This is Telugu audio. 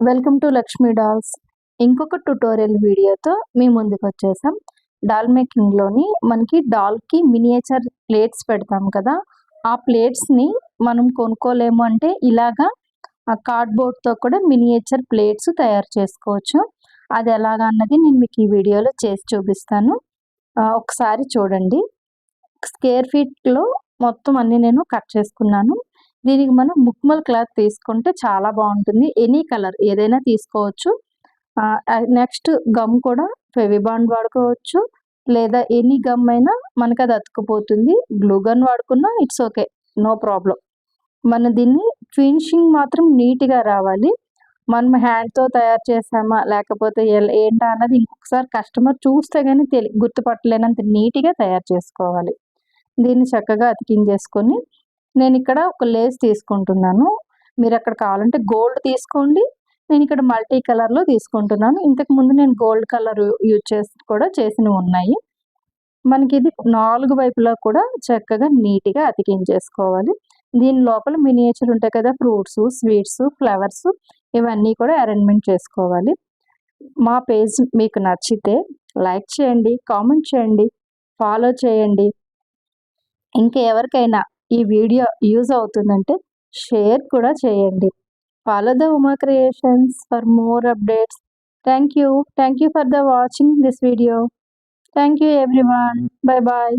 Welcome to Lakshmi dolls. ఇంకొక ట్యుటోరియల్ వీడియోతో మీ ముందుకు వచ్చేసాం. డాల్ మేకింగ్లోని మనకి డాల్కి మినియేచర్ ప్లేట్స్ పెడతాం కదా ఆ ప్లేట్స్ని మనం కొనుక్కోలేము అంటే ఇలాగా ఆ కార్డ్బోర్డ్తో కూడా మినియేచర్ ప్లేట్స్ తయారు చేసుకోవచ్చు. అది ఎలాగా అన్నది నేను మీకు ఈ వీడియోలో చేసి చూపిస్తాను. ఒకసారి చూడండి. స్క్వేర్ ఫీట్లో మొత్తం అన్ని నేను కట్ చేసుకున్నాను. దీనికి మనం ముక్మల్ క్లాత్ తీసుకుంటే చాలా బాగుంటుంది. ఎనీ కలర్ ఏదైనా తీసుకోవచ్చు. నెక్స్ట్ గమ్ కూడా ఫెవిబాండ్ వాడుకోవచ్చు. లేదా ఎనీ గమ్ అయినా మనకు అది అతుకుపోతుంది. గ్లూ గన్ వాడుకున్నా ఇట్స్ ఓకే నో ప్రాబ్లం. మన దీన్ని ఫినిషింగ్ మాత్రం నీట్గా రావాలి. మనం హ్యాండ్తో తయారు చేసామా లేకపోతే ఏంటా అన్నది ఇంకొకసారి కస్టమర్ చూస్తే కానీ తెలి గుర్తుపట్టలేనంత నీట్గా తయారు చేసుకోవాలి. దీన్ని చక్కగా అతికించేసుకొని నేను ఇక్కడ ఒక లేస్ తీసుకుంటున్నాను. మీరు అక్కడ కావాలంటే గోల్డ్ తీసుకోండి. నేను ఇక్కడ మల్టీ కలర్లో తీసుకుంటున్నాను. ఇంతకు ముందు నేను గోల్డ్ కలర్ యూజ్ చేసి కూడా చేసినవి ఉన్నాయి. మనకి ఇది నాలుగు వైపులా కూడా చక్కగా నీట్గా అతికించేసుకోవాలి. దీని లోపల మినియేచర్ ఉంటాయి కదా ఫ్రూట్స్ స్వీట్స్ ఫ్లవర్స్ ఇవన్నీ కూడా అరేంజ్మెంట్ చేసుకోవాలి. మా పేజ్ మీకు నచ్చితే లైక్ చేయండి కామెంట్ చేయండి ఫాలో చేయండి. ఇంకా ఎవరికైనా ఈ వీడియో యూజ్ అవుతుందంటే షేర్ కూడా చేయండి. Follow the Uma creations for more updates thank you thank you for the watching this video thank you everyone bye bye